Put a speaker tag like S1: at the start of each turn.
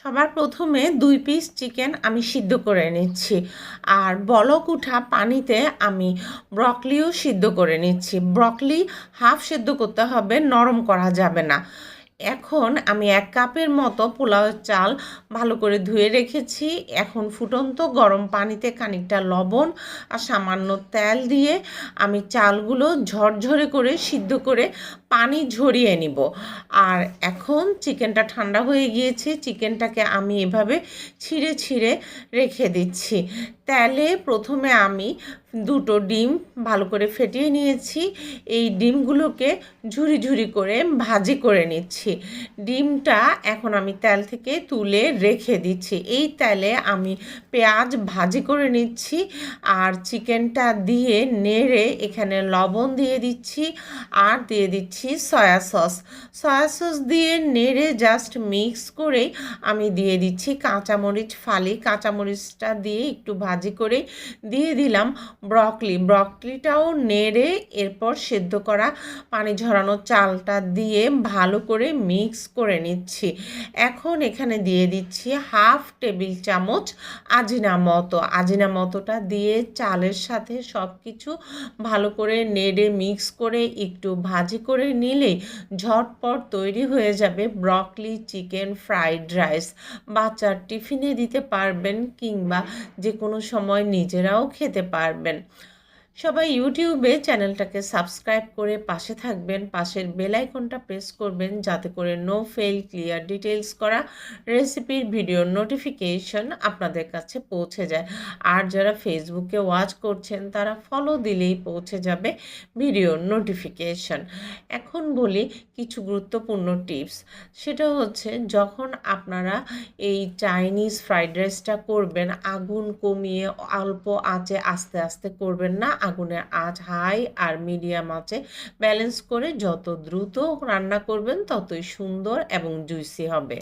S1: সবার প্রথমে দুই পিস চিকেন আমি সিদ্ধ করে নিচ্ছি। আর বলক উঠা পানিতে আমি ব্রকলিও সিদ্ধ করে নিচ্ছি। ব্রকলি হাফ সিদ্ধ করতে হবে, নরম করা যাবে না। এখন আমি এক কাপের মতো পোলাওয়ের চাল ভালো করে ধুয়ে রেখেছি। এখন ফুটন্ত গরম পানিতে খানিকটা লবণ আর সামান্য তেল দিয়ে আমি চালগুলো ঝরঝরে করে সিদ্ধ করে পানি ঝরিয়ে নিব। আর এখন চিকেনটা ঠান্ডা হয়ে গিয়েছে, চিকেনটাকে আমি এভাবে ছিঁড়ে ছিঁড়ে রেখে দিচ্ছি। তেলে প্রথমে আমি দুটো ডিম ভালো করে ফেটিয়ে নিয়েছি। এই ডিমগুলোকে ঝুরি ঝুরি করে ভাজি করে নিচ্ছি। ডিমটা এখন আমি তেল থেকে তুলে রেখে দিচ্ছি। এই তেলে আমি পেঁয়াজ ভাজি করে নিচ্ছি আর চিকেনটা দিয়ে নেড়ে এখানে লবণ দিয়ে দিচ্ছি আর দিয়ে দিচ্ছি সয়া সস। সয়া সস দিয়ে নেড়ে জাস্ট মিক্স করে আমি দিয়ে দিচ্ছি কাঁচামরিচ ফালি। কাঁচামরিচটা দিয়ে একটু ভাজি করে দিয়ে দিলাম ব্রকলি। ব্রকলিটাও নেড়ে এরপর সেদ্ধ করা পানি ঝরানো চালটা দিয়ে ভালো করে মিক্স করে নিচ্ছি। এখন এখানে দিয়ে দিচ্ছি হাফ টেবিল চামচ আজিনামতো আজিনামতোটা দিয়ে চালের সাথে সব কিছু ভালো করে নেড়ে মিক্স করে একটু ভাজি করে নিলে ঝটপট তৈরি হয়ে যাবে ব্রকলি চিকেন ফ্রাইড রাইস। বাচ্চার টিফিনে দিতে পারবেন কিংবা যে কোনো সময় নিজেরাও খেতে পারবেন। সবাই ইউটিউবে চ্যানেলটাকে সাবস্ক্রাইব করে পাশে থাকবেন, পাশের বেল আইকনটা প্রেস করবেন যাতে করে নো ফেল ক্লিয়ার ডিটেলস করা রেসিপির ভিডিওর নোটিফিকেশন আপনাদের কাছে পৌঁছে যায়। আর যারা ফেসবুকে ওয়াচ করছেন, তারা ফলো দিলেই পৌঁছে যাবে ভিডিওর নোটিফিকেশন এখন বলি কিছু গুরুত্বপূর্ণ টিপস সেটা হচ্ছে, যখন আপনারা এই চাইনিজ ফ্রাইড রাইসটা করবেন, আগুন কমিয়ে অল্প আঁচে আস্তে আস্তে করবেন না আগুনের আঁচ হাই আর মিডিয়াম আঁচে ব্যালেন্স করে যত দ্রুত রান্না করবেন, ততই সুন্দর এবং জুইসি হবে।